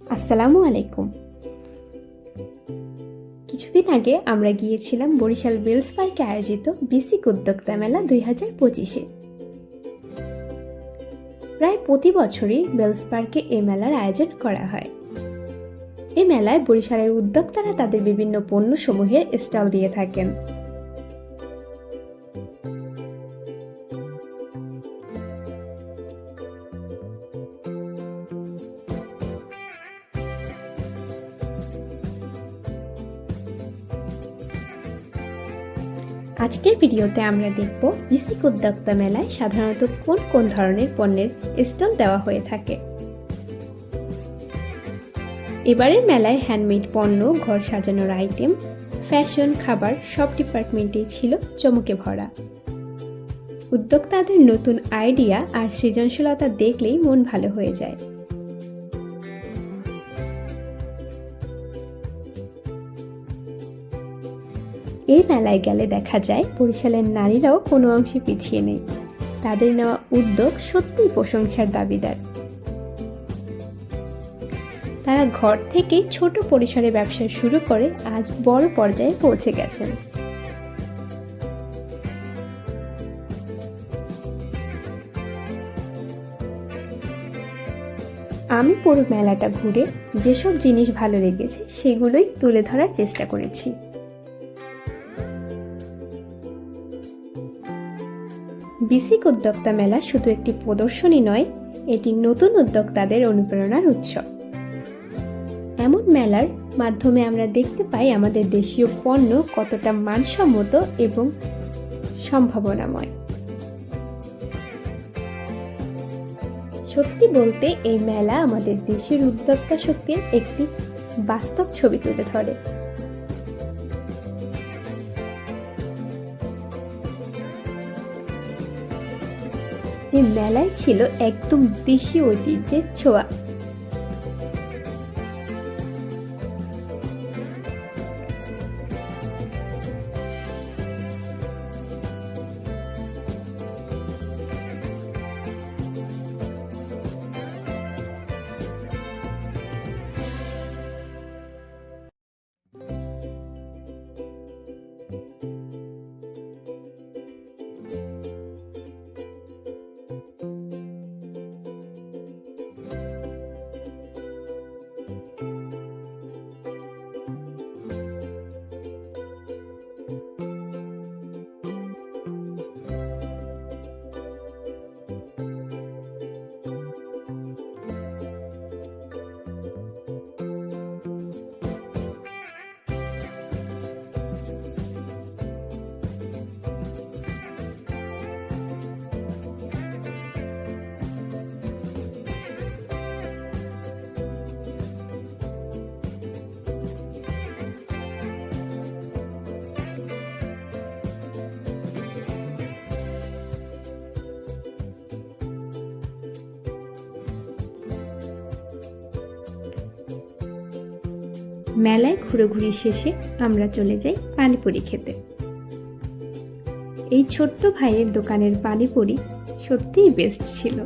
আসসালামু আলাইকুম। কিছুদিন আগে আমরা গিয়েছিলাম বরিশাল বেলস পার্কে আয়োজিত বিসিক উদ্যোক্তা মেলা দুই হাজার পঁচিশে। প্রায় প্রতি বছরই বেলস পার্কে এই মেলার আয়োজন করা হয়। এই মেলায় বরিশালের উদ্যোক্তারা তাদের বিভিন্ন পণ্যসমূহের স্টল দিয়ে থাকেন। আজকের ভিডিওতে আমরা দেখব বিসিক উদ্যোক্তা মেলায় সাধারণত কোন কোন ধরনের পণ্যের স্টল দেওয়া হয়ে থাকে। এবারের মেলায় হ্যান্ডমেড পণ্য, ঘর সাজানোর আইটেম, ফ্যাশন, খাবার সব ডিপার্টমেন্টেই ছিল চমকে ভরা। উদ্যোক্তাদের নতুন আইডিয়া আর সৃজনশীলতা দেখলেই মন ভালো হয়ে যায়। এই মেলায় গেলে দেখা যায় বরিশালের নারীরাও কোনো অংশে পিছিয়ে নেই। তাদের নেওয়া উদ্যোগ সত্যিই প্রশংসার দাবিদার। তারা ঘর থেকেই ছোট পরিসরে ব্যবসা শুরু করে আজ বড় পর্যায়ে পৌঁছে গেছেন। আমি পুরো মেলাটা ঘুরে যেসব জিনিস ভালো লেগেছে সেগুলোই তুলে ধরার চেষ্টা করেছি। বিসিক উদ্যোক্তা মেলা শুধু একটি প্রদর্শনী নয়, এটি নতুন উদ্যোক্তাদের অনুপ্রেরণার উৎস। এমন মেলার মাধ্যমে আমরা দেখতে পাই আমাদের দেশীয় পণ্য কতটা মানসম্মত এবং সম্ভাবনাময়। সত্যি বলতে, এই মেলা আমাদের দেশের উদ্যোক্তা শক্তির একটি বাস্তব ছবি তুলে ধরে। এই মেলায় ছিল একদম দেশি ঐতিহ্যের ছোঁয়া। মেলায় ঘুরোঘুরি শেষে আমরা চলে যাই পানিপুরি খেতে। এই ছোট্ট ভাইয়ের দোকানের পানিপুরি সত্যিই বেস্ট ছিল।